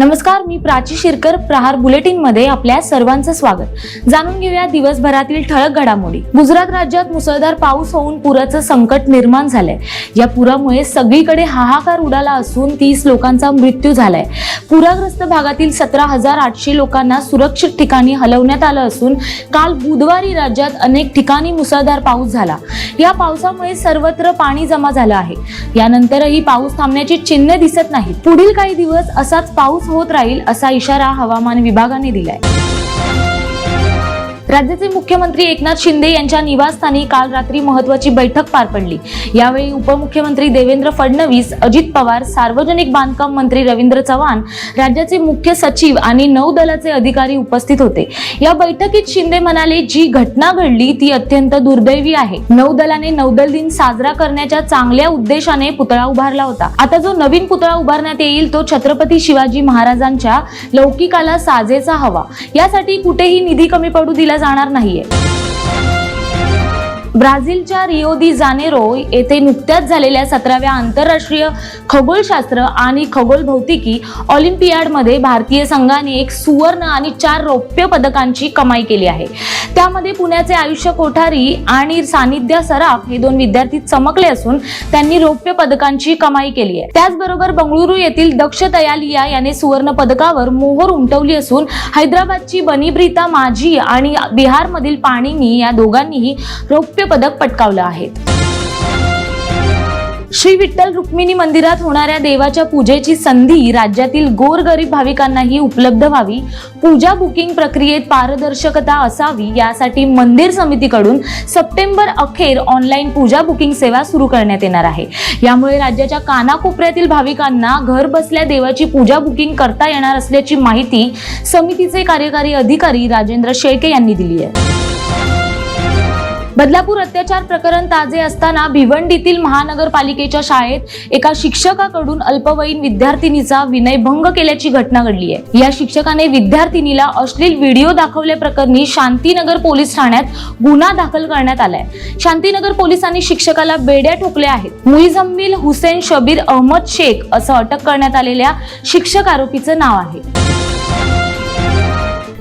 नमस्कार मी प्राची शिरकर प्रहार बुलेटिनमध्ये आपल्या सर्वांचं स्वागत. जाणून घेऊया दिवसभरातील ठळक घडामोडी. गुजरात राज्यात मुसळधार पाऊस होऊन पुराचं संकट निर्माण झालंय. या पुरामुळे सगळीकडे हाहाकार उडाला असून तीस लोकांचा मृत्यू झालाय. पुराग्रस्त भागातील सतरा हजार आठशे लोकांना सुरक्षित ठिकाणी हलवण्यात आलं असून काल बुधवारी राज्यात अनेक ठिकाणी मुसळधार पाऊस झाला. या पावसामुळे सर्वत्र पाणी जमा झालं आहे. यानंतरही पाऊस थांबण्याची चिन्ह दिसत नाही पुढील काही दिवस असाच पाऊस होत राहील असा इशारा हवामान विभागाने दिलाय. राज्याचे मुख्यमंत्री एकनाथ शिंदे यांच्या निवासस्थानी काल रात्री महत्वाची बैठक पार पडली. यावेळी उपमुख्यमंत्री देवेंद्र फडणवीस अजित पवार सार्वजनिक बांधकाम मंत्री रवींद्र चव्हाण राज्याचे मुख्य सचिव आणि नौदलाचे अधिकारी उपस्थित होते. या बैठकीत शिंदे म्हणाले जी घटना घडली ती अत्यंत दुर्दैवी आहे. नौदलाने नौदल दिन साजरा करण्याच्या चांगल्या उद्देशाने पुतळा उभारला होता. आता जो नवीन पुतळा उभारण्यात येईल तो छत्रपती शिवाजी महाराजांच्या लौकिकाला साजेचा हवा. यासाठी कुठेही निधी कमी पडू दिला जाणार नाहीये. ब्राझीलच्या रिओ दी जानेरो येथे नुकत्याच झालेल्या सतराव्या आंतरराष्ट्रीय खगोलशास्त्र आणि खगोल भौतिकी ऑलिम्पियाडमध्ये भारतीय संघाने एक सुवर्ण आणि चार रौप्य पदकांची कमाई केली आहे. त्यामध्ये पुण्याचे आयुष्य कोठारी आणि सानिध्या सराफ हे दोन विद्यार्थी चमकले असून त्यांनी रौप्य पदकांची कमाई केली आहे. त्याचबरोबर बंगळुरू येथील दक्ष तयालिया याने सुवर्ण पदकावर मोहर उमटवली असून हैदराबादची बनीब्रीता माझी आणि बिहारमधील पाणीनी या दोघांनीही रौप्य पदक पटकावलं आहे. श्री विठ्ठल रुक्मिणी मंदिरात होणाऱ्या देवाच्या पूजेची संधी राज्यातील गोरगरीब भाविकांनाही उपलब्ध व्हावी पूजा बुकिंग प्रक्रियेत पारदर्शकता असावी यासाठी मंदिर समितीकडून सप्टेंबर अखेर ऑनलाईन पूजा बुकिंग सेवा सुरू करण्यात येणार आहे. यामुळे राज्याच्या कानाकोपऱ्यातील भाविकांना घर बसल्या देवाची पूजा बुकिंग करता येणार असल्याची माहिती समितीचे कार्यकारी अधिकारी राजेंद्र शेळके यांनी दिली आहे. बदलापूर अत्याचार प्रकरण ताजे असताना भिवंडीतील महानगरपालिकेच्या शाळेत एका शिक्षकाकडून अल्पवयीन विद्यार्थिनीचा विनयभंग केल्याची घटना घडली आहे. या शिक्षकाने विद्यार्थिनीला अश्लील व्हिडिओ दाखवल्याप्रकरणी शांतीनगर पोलीस ठाण्यात गुन्हा दाखल करण्यात आलाय. शांतीनगर पोलिसांनी शिक्षकाला बेड्या ठोकल्या आहेत. मुईझम्मिल हुसेन शबीर अहमद शेख असं अटक करण्यात आलेल्या शिक्षक आरोपीचं नाव आहे.